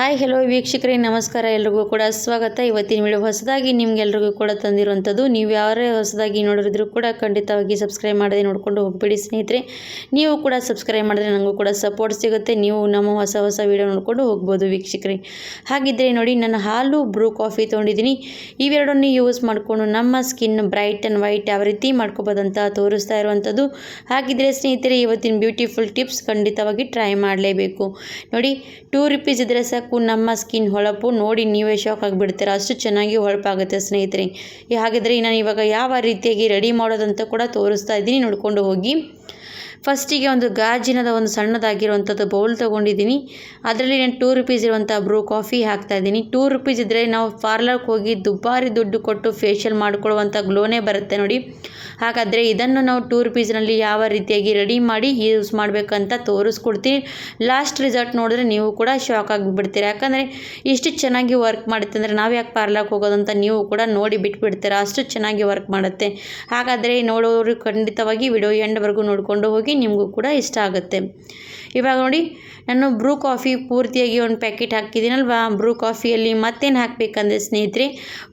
Hi hello ವೀಕ್ಷಕರೇ, ನಮಸ್ಕಾರ. ಎಲ್ರಿಗೂ ಕೂಡ ಸ್ವಾಗತ. ಇವತ್ತಿನ ವಿಡಿಯೋ ಹೊಸದಾಗಿ ನಿಮ್ಗೆಲ್ರಿಗೂ ಕೂಡ ತಂದಿರುವಂಥದ್ದು. ನೀವು ಯಾರೇ ಹೊಸದಾಗಿ ನೋಡಿದ್ರು ಕೂಡ ಖಂಡಿತವಾಗಿ ಸಬ್ಸ್ಕ್ರೈಬ್ ಮಾಡದೆ ನೋಡಿಕೊಂಡು ಹೋಗ್ಬೇಡಿ ಸ್ನೇಹಿತರೆ. ನೀವು ಕೂಡ ಸಬ್ಸ್ಕ್ರೈಬ್ ಮಾಡಿದ್ರೆ ನನಗೂ ಕೂಡ ಸಪೋರ್ಟ್ ಸಿಗುತ್ತೆ. ನೀವು ನಮ್ಮ ಹೊಸ ಹೊಸ ವಿಡಿಯೋ ನೋಡಿಕೊಂಡು ಹೋಗ್ಬೋದು ವೀಕ್ಷಕರೇ. ಹಾಗಿದ್ದರೆ ನೋಡಿ ನಾನು ಹಾಲು ಬ್ರೂ ಕಾಫಿ ತೊಗೊಂಡಿದ್ದೀನಿ. ಇವೆರಡನ್ನು ಯೂಸ್ ಮಾಡಿಕೊಂಡು ನಮ್ಮ ಸ್ಕಿನ್ ಬ್ರೈಟ್ ಆ್ಯಂಡ್ ವೈಟ್ ಯಾವ ರೀತಿ ಮಾಡ್ಕೋಬೋದಂತ ತೋರಿಸ್ತಾ ಇರುವಂಥದ್ದು. ಹಾಗಿದ್ದರೆ ಸ್ನೇಹಿತರೆ, ಇವತ್ತಿನ ಬ್ಯೂಟಿಫುಲ್ ಟಿಪ್ಸ್ ಖಂಡಿತವಾಗಿ ಟ್ರೈ ಮಾಡಲೇಬೇಕು. ನೋಡಿ ಟೂ ರುಪೀಸ್ ಇದ್ದರೆ ಸಾಕು. ನಮ್ಮ ಸ್ಕಿನ್ ಹೊಳಪು ನೋಡಿ ನೀವೇ ಶಾಕ್ ಆಗಿಬಿಡ್ತೀರ? ಅಷ್ಟು ಚೆನ್ನಾಗಿ ಹೊಳಪಾಗುತ್ತೆ ಸ್ನೇಹಿತರೆ. ಹಾಗಿದ್ರೆ ನಾನು ಇವಾಗ ಯಾವ ರೀತಿಯಾಗಿ ರೆಡಿ ಮಾಡೋದಂತ ಕೂಡ ತೋರಿಸ್ತಾ ಇದ್ದೀನಿ. ನೋಡ್ಕೊಂಡು ಹೋಗಿ. ಫಸ್ಟಿಗೆ ಒಂದು ಗಾಜಿನದ ಒಂದು ಸಣ್ಣದಾಗಿರುವಂಥದ್ದು ಬೌಲ್ ತೊಗೊಂಡಿದ್ದೀನಿ. ಅದರಲ್ಲಿ ನಾನು ಟೂ ರುಪೀಸ್ ಇರುವಂಥ ಬ್ರೂ ಕಾಫಿ ಹಾಕ್ತಾ ಇದ್ದೀನಿ. ಟೂ ರುಪೀಸ್ ಇದ್ದರೆ ನಾವು ಪಾರ್ಲರ್ಗೆ ಹೋಗಿ ದುಬಾರಿ ದುಡ್ಡು ಕೊಟ್ಟು ಫೇಶಿಯಲ್ ಮಾಡ್ಕೊಳ್ಳುವಂಥ ಗ್ಲೋನೇ ಬರುತ್ತೆ ನೋಡಿ. ಹಾಗಾದರೆ ಇದನ್ನು ನಾವು ಟೂ ರುಪೀಸ್ನಲ್ಲಿ ಯಾವ ರೀತಿಯಾಗಿ ರೆಡಿ ಮಾಡಿ ಯೂಸ್ ಮಾಡಬೇಕಂತ ತೋರಿಸ್ಕೊಡ್ತೀನಿ. ಲಾಸ್ಟ್ ರಿಸಲ್ಟ್ ನೋಡಿದ್ರೆ ನೀವು ಕೂಡ ಶಾಕ್ ಆಗಿಬಿಡ್ತೀರ. ಯಾಕಂದರೆ ಇಷ್ಟು ಚೆನ್ನಾಗಿ ವರ್ಕ್ ಮಾಡುತ್ತೆ ಅಂದರೆ ನಾವು ಯಾಕೆ ಪಾರ್ಲರ್ಗೆ ಹೋಗೋದಂತ ನೀವು ಕೂಡ ನೋಡಿ ಬಿಟ್ಬಿಡ್ತೀರ. ಅಷ್ಟು ಚೆನ್ನಾಗಿ ವರ್ಕ್ ಮಾಡುತ್ತೆ. ಹಾಗಾದರೆ ನೋಡೋರು ಖಂಡಿತವಾಗಿ ವಿಡಿಯೋ ಎಂಡ್ವರೆಗೂ ನೋಡಿಕೊಂಡು ಹೋಗಿ ನಿಮಗೂ ಕೂಡ ಇಷ್ಟ ಆಗುತ್ತೆ. ಇವಾಗ ನೋಡಿ, ನಾನು ಬ್ರೂ ಕಾಫಿ ಪೂರ್ತಿಯಾಗಿ ಒಂದು ಪ್ಯಾಕೆಟ್ ಹಾಕಿದ್ದೀನಲ್ವಾ? ಬ್ರೂ ಕಾಫಿಯಲ್ಲಿ ಮತ್ತೇನು ಹಾಕಬೇಕಂದ್ರೆ ಸ್ನೇಹಿತರೆ,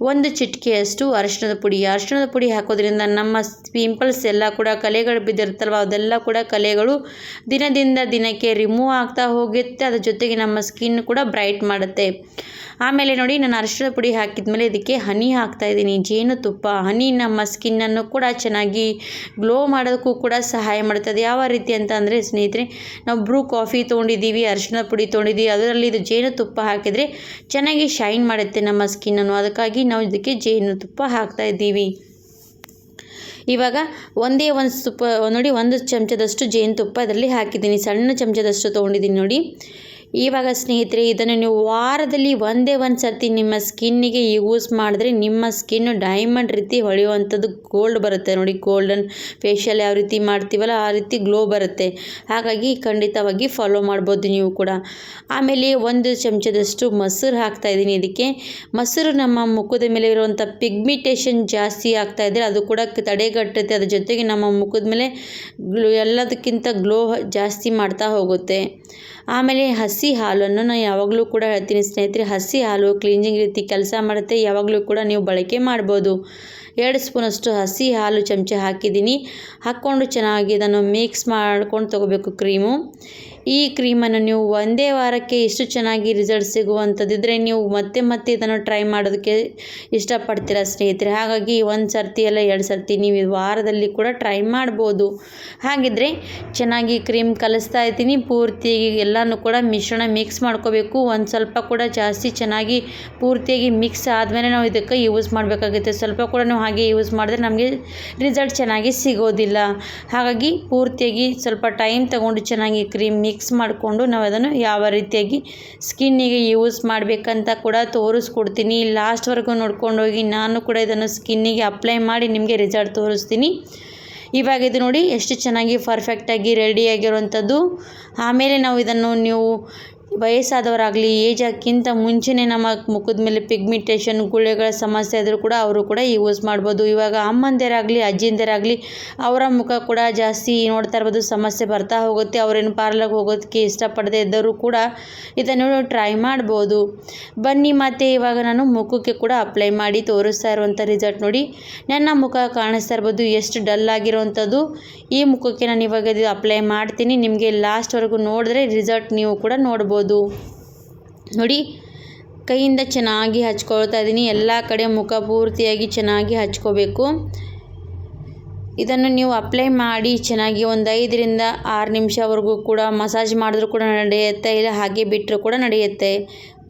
ಒಂದು ಚಿಟಿಕೆಯಷ್ಟು ಅರಿಶಿಣದ ಪುಡಿ. ಅರಿಶಿಣದ ಪುಡಿ ಹಾಕೋದ್ರಿಂದ ನಮ್ಮ ಪಿಂಪಲ್ಸ್ ಎಲ್ಲ ಕೂಡ ಕಲೆಗಳು ಬಿದ್ದಿರುತ್ತಲ್ವ? ಅದೆಲ್ಲ ಕೂಡ ಕಲೆಗಳು ದಿನದಿಂದ ದಿನಕ್ಕೆ ರಿಮೂವ್ ಆಗ್ತಾ ಹೋಗುತ್ತೆ. ಅದ್ರ ಜೊತೆಗೆ ನಮ್ಮ ಸ್ಕಿನ್ ಕೂಡ ಬ್ರೈಟ್ ಮಾಡುತ್ತೆ. ಆಮೇಲೆ ನೋಡಿ, ನಾನು ಅರಿಶಿಣದ ಪುಡಿ ಹಾಕಿದ ಮೇಲೆ ಇದಕ್ಕೆ ಹನಿ ಹಾಕ್ತಾ ಇದ್ದೀನಿ. ಜೇನುತುಪ್ಪ, ಹನಿ ನಮ್ಮ ಸ್ಕಿನ್ನನ್ನು ಕೂಡ ಚೆನ್ನಾಗಿ ಗ್ಲೋ ಮಾಡೋದಕ್ಕೂ ಕೂಡ ಸಹಾಯ ಮಾಡ್ತದೆ ಯಾವ ರೀತಿ ಅಂತ ಅಂದರೆ, ಸ್ನೇಹಿತರೆ, ನಾವು ಬ್ರೂ ಕಾಫಿ ತೊಗೊಂಡಿದ್ದೀವಿ, ಅರಿಶಿನ ಪುಡಿ ತೊಗೊಂಡಿದ್ದೀವಿ, ಅದರಲ್ಲಿ ಇದು ಜೇನುತುಪ್ಪ ಹಾಕಿದರೆ ಚೆನ್ನಾಗಿ ಶೈನ್ ಮಾಡುತ್ತೆ ನಮ್ಮ ಸ್ಕಿನ್ನನ್ನು ಅದಕ್ಕಾಗಿ ನಾವು ಇದಕ್ಕೆ ಜೇನುತುಪ್ಪ ಹಾಕ್ತಾ ಇದ್ದೀವಿ. ಇವಾಗ ಒಂದೇ ಒಂದು ತುಪ್ಪ, ನೋಡಿ, ಒಂದು ಚಮಚದಷ್ಟು ಜೇನುತುಪ್ಪ ಅದರಲ್ಲಿ ಹಾಕಿದ್ದೀನಿ. ಸಣ್ಣ ಚಮಚದಷ್ಟು ತೊಗೊಂಡಿದ್ದೀನಿ ನೋಡಿ. ಇವಾಗ ಸ್ನೇಹಿತರೆ, ಇದನ್ನು ನೀವು ವಾರದಲ್ಲಿ ಒಂದೇ ಒಂದು ಸರ್ತಿ ನಿಮ್ಮ ಸ್ಕಿನ್ನಿಗೆ ಯೂಸ್ ಮಾಡಿದ್ರೆ ನಿಮ್ಮ ಸ್ಕಿನ್ ಡೈಮಂಡ್ ರೀತಿ ಹೊಳೆಯುವಂಥದ್ದು ಗೋಲ್ಡ್ ಬರುತ್ತೆ. ನೋಡಿ, ಗೋಲ್ಡನ್ ಫೇಶಿಯಲ್ ಯಾವ ರೀತಿ ಮಾಡ್ತೀವಲ್ಲ, ಆ ರೀತಿ ಗ್ಲೋ ಬರುತ್ತೆ. ಹಾಗಾಗಿ ಖಂಡಿತವಾಗಿ ಫಾಲೋ ಮಾಡ್ಬೋದು ನೀವು ಕೂಡ. ಆಮೇಲೆ ಒಂದು ಚಮಚದಷ್ಟು ಮೊಸರು ಹಾಕ್ತಾ ಇದ್ದೀನಿ ಇದಕ್ಕೆ. ಮೊಸರು ನಮ್ಮ ಮುಖದ ಮೇಲೆ ಇರುವಂಥ ಪಿಗ್ಮಿಟೇಷನ್ ಜಾಸ್ತಿ ಆಗ್ತಾ ಇದ್ದರೆ ಅದು ಕೂಡ ತಡೆಗಟ್ಟುತ್ತೆ. ಅದ್ರ ಜೊತೆಗೆ ನಮ್ಮ ಮುಖದ ಮೇಲೆ ಗ್ಲೋ ಎಲ್ಲದಕ್ಕಿಂತ ಗ್ಲೋ ಜಾಸ್ತಿ ಮಾಡ್ತಾ ಹೋಗುತ್ತೆ. ಆಮೇಲೆ ಹಸಿ ಹಾಲನ್ನು ನಾನು ಯಾವಾಗಲೂ ಕೂಡ ಹೇಳ್ತೀನಿ ಸ್ನೇಹಿತರೆ, ಹಸಿ ಹಾಲು ಕ್ಲೀನ್ಜಿಂಗ್ ರೀತಿ ಕೆಲಸ ಮಾಡುತ್ತೆ, ಯಾವಾಗಲೂ ಕೂಡ ನೀವು ಬಳಕೆ ಮಾಡ್ಬೋದು. ಎರಡು ಸ್ಪೂನಷ್ಟು ಹಸಿ ಹಾಲು ಚಮಚ ಹಾಕಿದ್ದೀನಿ. ಹಾಕ್ಕೊಂಡು ಚೆನ್ನಾಗಿ ಇದನ್ನು ಮಿಕ್ಸ್ ಮಾಡ್ಕೊಂಡು ತೊಗೋಬೇಕು ಕ್ರೀಮು ಈ ಕ್ರೀಮನ್ನು ನೀವು ಒಂದೇ ವಾರಕ್ಕೆ ಇಷ್ಟು ಚೆನ್ನಾಗಿ ರಿಸಲ್ಟ್ ಸಿಗುವಂಥದ್ದಿದ್ರೆ ನೀವು ಮತ್ತೆ ಮತ್ತೆ ಇದನ್ನು ಟ್ರೈ ಮಾಡೋದಕ್ಕೆ ಇಷ್ಟಪಡ್ತೀರ ಸ್ನೇಹಿತರೆ. ಹಾಗಾಗಿ ಒಂದು ಸರ್ತಿ ಅಲ್ಲ, ಎರಡು ಸರ್ತಿ ನೀವು ವಾರದಲ್ಲಿ ಕೂಡ ಟ್ರೈ ಮಾಡ್ಬೋದು. ಹಾಗಿದ್ರೆ ಚೆನ್ನಾಗಿ ಕ್ರೀಮ್ ಕಲಿಸ್ತಾ ಇದ್ದೀನಿ. ಪೂರ್ತಿ ಎಲ್ಲನೂ ಕೂಡ ಮಿಶ್ರಣ ಮಿಕ್ಸ್ ಮಾಡ್ಕೋಬೇಕು. ಒಂದು ಸ್ವಲ್ಪ ಕೂಡ ಜಾಸ್ತಿ ಚೆನ್ನಾಗಿ ಪೂರ್ತಿಯಾಗಿ ಮಿಕ್ಸ್ ಆದಮೇಲೆ ನಾವು ಇದಕ್ಕೆ ಯೂಸ್ ಮಾಡಬೇಕಾಗುತ್ತೆ. ಸ್ವಲ್ಪ ಕೂಡ ನಾವು ಹಾಗೆ ಯೂಸ್ ಮಾಡಿದ್ರೆ ನಮಗೆ ರಿಸಲ್ಟ್ ಚೆನ್ನಾಗಿ ಸಿಗೋದಿಲ್ಲ. ಹಾಗಾಗಿ ಪೂರ್ತಿಯಾಗಿ ಸ್ವಲ್ಪ ಟೈಮ್ ತಗೊಂಡು ಚೆನ್ನಾಗಿ ಕ್ರೀಮ್ ಮಿಕ್ಸ್ ಮಾಡಿಕೊಂಡು ನಾವು ಅದನ್ನು ಯಾವ ರೀತಿಯಾಗಿ ಸ್ಕಿನ್ನಿಗೆ ಯೂಸ್ ಮಾಡಬೇಕಂತ ಕೂಡ ತೋರಿಸ್ಕೊಡ್ತೀನಿ. ಲಾಸ್ಟ್ವರೆಗೂ ನೋಡ್ಕೊಂಡು ಹೋಗಿ ನಾನು ಕೂಡ ಇದನ್ನು ಸ್ಕಿನ್ನಿಗೆ ಅಪ್ಲೈ ಮಾಡಿ ನಿಮಗೆ ರಿಸಲ್ಟ್ ತೋರಿಸ್ತೀನಿ. ಇವಾಗ ಇದು ನೋಡಿ ಎಷ್ಟು ಚೆನ್ನಾಗಿ ಪರ್ಫೆಕ್ಟಾಗಿ ರೆಡಿಯಾಗಿರುವಂಥದ್ದು ಆಮೇಲೆ ನಾವು ಇದನ್ನು ನೀವು ವಯಸ್ಸಾದವರಾಗಲಿ, ಏಜ್ ಹಾಕಿಂತ ಮುಂಚೆನೇ ನಮ್ಮ ಮುಖದ ಮೇಲೆ ಪಿಗ್ಮಿಟೇಷನ್, ಗುಳ್ಳೆಗಳ ಸಮಸ್ಯೆ ಆದರೂ ಕೂಡ ಅವರು ಕೂಡ ಯೂಸ್ ಮಾಡ್ಬೋದು. ಇವಾಗ ಅಮ್ಮಂದಿರಾಗಲಿ, ಅಜ್ಜಿಂದಿರಾಗಲಿ, ಅವರ ಮುಖ ಕೂಡ ಜಾಸ್ತಿ ನೋಡ್ತಾ ಇರ್ಬೋದು. ಸಮಸ್ಯೆ ಬರ್ತಾ ಹೋಗುತ್ತೆ. ಅವರೇನು ಪಾರ್ಲರ್ಗೆ ಹೋಗೋದಕ್ಕೆ ಇಷ್ಟಪಡದೇ ಇದ್ದವರು ಕೂಡ ಇದನ್ನು ಟ್ರೈ ಮಾಡ್ಬೋದು. ಬನ್ನಿ, ಮತ್ತು ಇವಾಗ ನಾನು ಮುಖಕ್ಕೆ ಕೂಡ ಅಪ್ಲೈ ಮಾಡಿ ತೋರಿಸ್ತಾ ಇರುವಂಥ ರಿಸಲ್ಟ್ ನೋಡಿ. ನನ್ನ ಮುಖ ಕಾಣಿಸ್ತಾ ಇರ್ಬೋದು. ಎಷ್ಟು ಡಲ್ ಆಗಿರೋವಂಥದ್ದು. ಈ ಮುಖಕ್ಕೆ ನಾನು ಇವಾಗ ಇದು ಅಪ್ಲೈ ಮಾಡ್ತೀನಿ. ನಿಮಗೆ ಲಾಸ್ಟ್ವರೆಗೂ ನೋಡಿದ್ರೆ ರಿಸಲ್ಟ್ ನೀವು ಕೂಡ ನೋಡ್ಬೋದು. ನೋಡಿ, ಕೈಯಿಂದ ಚೆನ್ನಾಗಿ ಹಚ್ಕೊಳ್ತಾ ಇದ್ದೀನಿ. ಎಲ್ಲ ಕಡೆ ಮುಖ ಪೂರ್ತಿಯಾಗಿ ಚೆನ್ನಾಗಿ ಹಚ್ಕೋಬೇಕು. ಇದನ್ನು ನೀವು ಅಪ್ಲೈ ಮಾಡಿ ಚೆನ್ನಾಗಿ ಒಂದು ಐದರಿಂದ ಆರು ನಿಮಿಷವರೆಗೂ ಕೂಡ ಮಸಾಜ್ ಮಾಡಿದ್ರೂ ಕೂಡ ನಡೆಯುತ್ತೆ. ಇಲ್ಲ, ಹಾಗೆ ಬಿಟ್ಟರೂ ಕೂಡ ನಡೆಯುತ್ತೆ.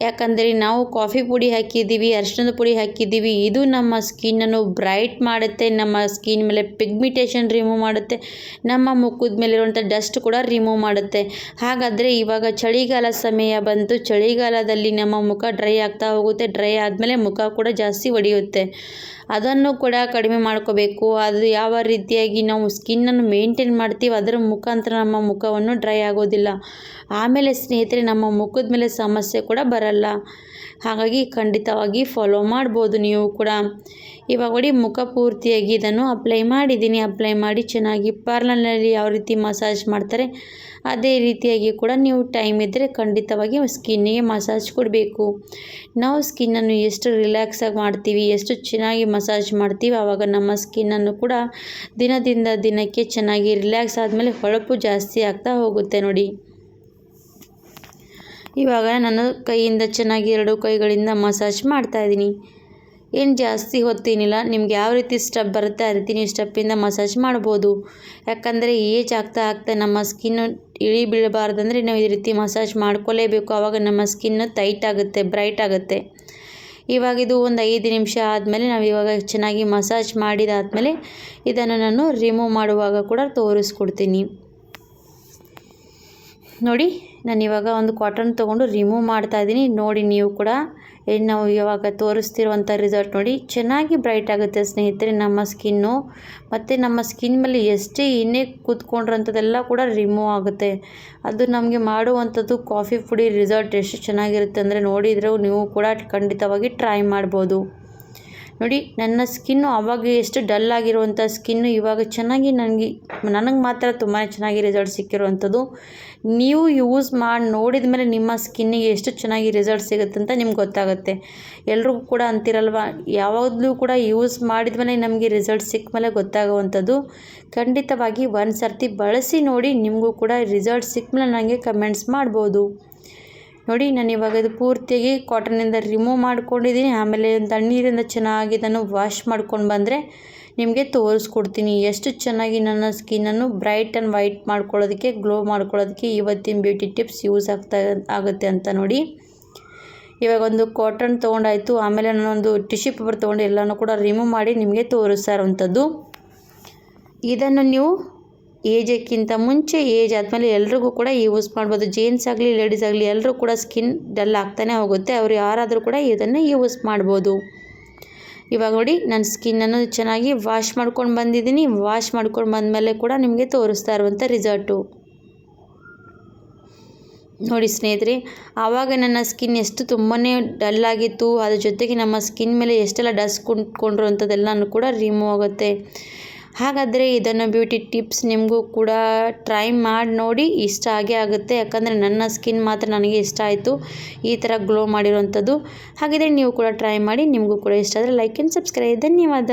ಯಾಕಂದರೆ ನಾವು ಕಾಫಿ ಪುಡಿ ಹಾಕಿದ್ದೀವಿ, ಅರಿಶಿಣದ ಪುಡಿ ಹಾಕಿದ್ದೀವಿ. ಇದು ನಮ್ಮ ಸ್ಕಿನ್ನನ್ನು ಬ್ರೈಟ್ ಮಾಡುತ್ತೆ, ನಮ್ಮ ಸ್ಕಿನ್ ಮೇಲೆ ಪಿಗ್ಮಿಟೇಷನ್ ರಿಮೂವ್ ಮಾಡುತ್ತೆ, ನಮ್ಮ ಮುಖದ ಮೇಲಿರುವಂಥ ಡಸ್ಟ್ ಕೂಡ ರಿಮೂವ್ ಮಾಡುತ್ತೆ. ಹಾಗಾದರೆ ಇವಾಗ ಚಳಿಗಾಲ ಸಮಯ ಬಂತು, ಚಳಿಗಾಲದಲ್ಲಿ ನಮ್ಮ ಮುಖ ಡ್ರೈ ಆಗ್ತಾ ಹೋಗುತ್ತೆ, ಡ್ರೈ ಆದಮೇಲೆ ಮುಖ ಕೂಡ ಜಾಸ್ತಿ ಒಡೆಯುತ್ತೆ. ಅದನ್ನು ಕೂಡ ಕಡಿಮೆ ಮಾಡ್ಕೋಬೇಕು. ಅದು ಯಾವ ರೀತಿಯಾಗಿ ನಾವು ಸ್ಕಿನ್ನನ್ನು ಮೇಂಟೈನ್ ಮಾಡ್ತೀವಿ ಅದರ ಮುಖಾಂತರ ನಮ್ಮ ಮುಖವನ್ನು ಡ್ರೈ ಆಗೋದಿಲ್ಲ. ಆಮೇಲೆ ಸ್ನೇಹಿತರೆ, ನಮ್ಮ ಮುಖದ ಮೇಲೆ ಸಮಸ್ಯೆ ಕೂಡ ಬರಲ್ಲ ಹಾಗಾಗಿ ಖಂಡಿತವಾಗಿ ಫಾಲೋ ಮಾಡ್ಬೋದು ನೀವು ಕೂಡ. ಇವಾಗ ನೋಡಿ ಮುಖ ಪೂರ್ತಿಯಾಗಿ ಇದನ್ನು ಅಪ್ಲೈ ಮಾಡಿದ್ದೀನಿ. ಅಪ್ಲೈ ಮಾಡಿ ಚೆನ್ನಾಗಿ ಪಾರ್ಲರ್ನಲ್ಲಿ ಯಾವ ರೀತಿ ಮಸಾಜ್ ಮಾಡ್ತಾರೆ, ಅದೇ ರೀತಿಯಾಗಿ ಕೂಡ ನೀವು ಟೈಮ್ ಇದ್ದರೆ ಖಂಡಿತವಾಗಿ ಸ್ಕಿನ್ನಿಗೆ ಮಸಾಜ್ ಕೊಡಬೇಕು. ನಾವು ಸ್ಕಿನ್ನನ್ನು ಎಷ್ಟು ರಿಲ್ಯಾಕ್ಸಾಗಿ ಮಾಡ್ತೀವಿ, ಎಷ್ಟು ಚೆನ್ನಾಗಿ ಮಸಾಜ್ ಮಾಡ್ತೀವಿ ಆವಾಗ ನಮ್ಮ ಸ್ಕಿನ್ನನ್ನು ಕೂಡ ದಿನದಿಂದ ದಿನಕ್ಕೆ ಚೆನ್ನಾಗಿ ರಿಲ್ಯಾಕ್ಸ್ ಆದಮೇಲೆ ಹೊಳಪು ಜಾಸ್ತಿ ಆಗ್ತಾ ಹೋಗುತ್ತೆ ನೋಡಿ. ಇವಾಗ ನಾನು ಕೈಯಿಂದ ಚೆನ್ನಾಗಿ ಎರಡು ಕೈಗಳಿಂದ ಮಸಾಜ್ ಮಾಡ್ತಾ ಇದ್ದೀನಿ. ಏನು ಜಾಸ್ತಿ ಹೊತ್ತೇನಿಲ್ಲ. ನಿಮ್ಗೆ ಯಾವ ರೀತಿ ಸ್ಟೆಪ್ ಬರುತ್ತೆ ಆ ರೀತಿ ನೀವು ಸ್ಟೆಪ್ಪಿಂದ ಮಸಾಜ್ ಮಾಡ್ಬೋದು. ಯಾಕಂದರೆ ಏಜ್ ಆಗ್ತಾ ಆಗ್ತಾ ನಮ್ಮ ಸ್ಕಿನ್ನು ಇಳಿ ಬೀಳಬಾರ್ದಂದರೆ ನಾವು ಈ ರೀತಿ ಮಸಾಜ್ ಮಾಡ್ಕೊಳ್ಳೇಬೇಕು ಆವಾಗ ನಮ್ಮ ಸ್ಕಿನ್ನು ಟೈಟ್ ಆಗುತ್ತೆ ಬ್ರೈಟ್ ಆಗುತ್ತೆ. ಇವಾಗ ಇದು ಒಂದು ಐದು ನಿಮಿಷ ಆದಮೇಲೆ ನಾವು ಇವಾಗ ಚೆನ್ನಾಗಿ ಮಸಾಜ್ ಮಾಡಿದಾದಮೇಲೆ ಇದನ್ನು ನಾನು ರಿಮೂವ್ ಮಾಡುವಾಗ ಕೂಡ ತೋರಿಸ್ಕೊಡ್ತೀನಿ. ನೋಡಿ. ನಾನು ಇವಾಗ ಒಂದು ಕಾಟನ್ ತೊಗೊಂಡು ರಿಮೂವ್ ಮಾಡ್ತಾ ಇದ್ದೀನಿ. ನೋಡಿ ನೀವು ಕೂಡ ನಾವು ಇವಾಗ ತೋರಿಸ್ತಿರುವಂಥ ರಿಸಲ್ಟ್ ನೋಡಿ. ಚೆನ್ನಾಗಿ ಬ್ರೈಟ್ ಆಗುತ್ತೆ ಸ್ನೇಹಿತರೆ ನಮ್ಮ ಸ್ಕಿನ್ನು ಮತ್ತು ನಮ್ಮ ಸ್ಕಿನ್ ಮೇಲೆ ಎಷ್ಟೇ ಏನೇ ಕೂತ್ಕೊಂಡಿರೋಂಥದ್ದೆಲ್ಲ ಕೂಡ ರಿಮೂವ್ ಆಗುತ್ತೆ. ಅದು ನಮಗೆ ಮಾಡುವಂಥದ್ದು ಕಾಫಿ ಪುಡಿ ರಿಸಲ್ಟ್ ಎಷ್ಟು ಚೆನ್ನಾಗಿರುತ್ತೆ ಅಂದರೆ ನೋಡಿದರೆ ನೀವು ಕೂಡ ಖಂಡಿತವಾಗಿ ಟ್ರೈ ಮಾಡ್ಬೋದು. ನೋಡಿ, ನನ್ನ ಸ್ಕಿನ್ನು ಅವಾಗ ಎಷ್ಟು ಡಲ್ ಆಗಿರುವಂಥ ಸ್ಕಿನ್ನು ಇವಾಗ ಚೆನ್ನಾಗಿ ನನಗೆ ನನಗೆ ಮಾತ್ರ ತುಂಬಾ ಚೆನ್ನಾಗಿ ರಿಸಲ್ಟ್ ಸಿಕ್ಕಿರುವಂಥದ್ದು. ನೀವು ಯೂಸ್ ಮಾಡಿ ನೋಡಿದ ಮೇಲೆ ನಿಮ್ಮ ಸ್ಕಿನ್ನಿಗೆ ಎಷ್ಟು ಚೆನ್ನಾಗಿ ರಿಸಲ್ಟ್ ಸಿಗುತ್ತೆ ಅಂತ ನಿಮ್ಗೆ ಗೊತ್ತಾಗುತ್ತೆ. ಎಲ್ರಿಗೂ ಕೂಡ ಅಂತಿರಲ್ವ, ಯಾವಾಗಲೂ ಕೂಡ ಯೂಸ್ ಮಾಡಿದ ಮೇಲೆ ನಮಗೆ ರಿಸಲ್ಟ್ ಸಿಕ್ಕ ಮೇಲೆ ಗೊತ್ತಾಗುವಂಥದ್ದು. ಖಂಡಿತವಾಗಿ ಒಂದು ಸರ್ತಿ ಬಳಸಿ ನೋಡಿ, ನಿಮಗೂ ಕೂಡ ರಿಸಲ್ಟ್ ಸಿಕ್ಕ ಮೇಲೆ ನನಗೆ ಕಮೆಂಟ್ಸ್ ಮಾಡ್ಬೋದು. ನೋಡಿ, ನಾನು ಇವಾಗ ಇದು ಪೂರ್ತಿಯಾಗಿ ಕಾಟನಿಂದ ರಿಮೂವ್ ಮಾಡ್ಕೊಂಡಿದ್ದೀನಿ. ಆಮೇಲೆ ತಣ್ಣೀರಿಂದ ಚೆನ್ನಾಗಿ ಇದನ್ನು ವಾಶ್ ಮಾಡ್ಕೊಂಡು ಬಂದರೆ ನಿಮಗೆ ತೋರಿಸ್ಕೊಡ್ತೀನಿ. ಎಷ್ಟು ಚೆನ್ನಾಗಿ ನನ್ನ ಸ್ಕಿನ್ನನ್ನು ಬ್ರೈಟ್ ಆ್ಯಂಡ್ ವೈಟ್ ಮಾಡ್ಕೊಳ್ಳೋದಕ್ಕೆ ಗ್ಲೋ ಮಾಡ್ಕೊಳ್ಳೋದಕ್ಕೆ ಇವತ್ತಿನ ಬ್ಯೂಟಿ ಟಿಪ್ಸ್ ಯೂಸ್ ಆಗ್ತಾ ಆಗುತ್ತೆ ಅಂತ ನೋಡಿ. ಇವಾಗ ಒಂದು ಕಾಟನ್ ತೊಗೊಂಡಾಯಿತು. ಆಮೇಲೆ ನಾನೊಂದು ಟಿಶ್ಯೂ ಪೇಪರ್ ತೊಗೊಂಡು ಎಲ್ಲನೂ ಕೂಡ ರಿಮೂವ್ ಮಾಡಿ ನಿಮಗೆ ತೋರಿಸ್ತಾ ಇರೋವಂಥದ್ದು. ಇದನ್ನು ನೀವು ಏಜಕ್ಕಿಂತ ಮುಂಚೆ ಏಜ್ ಆದಮೇಲೆ ಎಲ್ರಿಗೂ ಕೂಡ ಯೂಸ್ ಮಾಡ್ಬೋದು. ಜೇನ್ಸ್ ಆಗಲಿ, ಲೇಡೀಸ್ ಆಗಲಿ ಎಲ್ಲರೂ ಕೂಡ ಸ್ಕಿನ್ ಡಲ್ ಆಗ್ತಾನೆ ಹೋಗುತ್ತೆ. ಅವ್ರು ಯಾರಾದರೂ ಕೂಡ ಇದನ್ನು ಯೂಸ್ ಮಾಡ್ಬೋದು. ಇವಾಗ ನೋಡಿ ನನ್ನ ಸ್ಕಿನ್ನನ್ನು ಚೆನ್ನಾಗಿ ವಾಶ್ ಮಾಡ್ಕೊಂಡು ಬಂದಿದ್ದೀನಿ. ವಾಶ್ ಮಾಡ್ಕೊಂಡು ಬಂದಮೇಲೆ ಕೂಡ ನಿಮಗೆ ತೋರಿಸ್ತಾ ಇರುವಂಥ ರಿಸಲ್ಟು. ನೋಡಿ ಸ್ನೇಹಿತರೆ, ಆವಾಗ ನನ್ನ ಸ್ಕಿನ್ ಎಷ್ಟು ತುಂಬಾ ಡಲ್ ಆಗಿತ್ತು. ಅದ್ರ ಜೊತೆಗೆ ನಮ್ಮ ಸ್ಕಿನ್ ಮೇಲೆ ಎಷ್ಟೆಲ್ಲ ಡಸ್ಟ್ ಕುಂತ್ಕೊಂಡಿರುವಂಥದ್ದೆಲ್ಲನೂ ಕೂಡ ರಿಮೂವ್ ಆಗುತ್ತೆ. ಹಾಗಾದರೆ ಇದನ್ನು ಬ್ಯೂಟಿ ಟಿಪ್ಸ್ ನಿಮಗೂ ಕೂಡ ಟ್ರೈ ಮಾಡಿ ನೋಡಿ, ಇಷ್ಟ ಆಗೇ ಆಗುತ್ತೆ. ಯಾಕಂದರೆ ನನ್ನ ಸ್ಕಿನ್ ಮಾತ್ರ ನನಗೆ ಇಷ್ಟ ಆಯಿತು ಈ ಥರ ಗ್ಲೋ ಮಾಡಿರೋವಂಥದ್ದು ಹಾಗಿದ್ರೆ ನೀವು ಕೂಡ ಟ್ರೈ ಮಾಡಿ, ನಿಮಗೂ ಕೂಡ ಇಷ್ಟ ಆದರೆ ಲೈಕ್ ಆ್ಯಂಡ್ ಸಬ್ಸ್ಕ್ರೈಬ್ ಧನ್ಯವಾದ.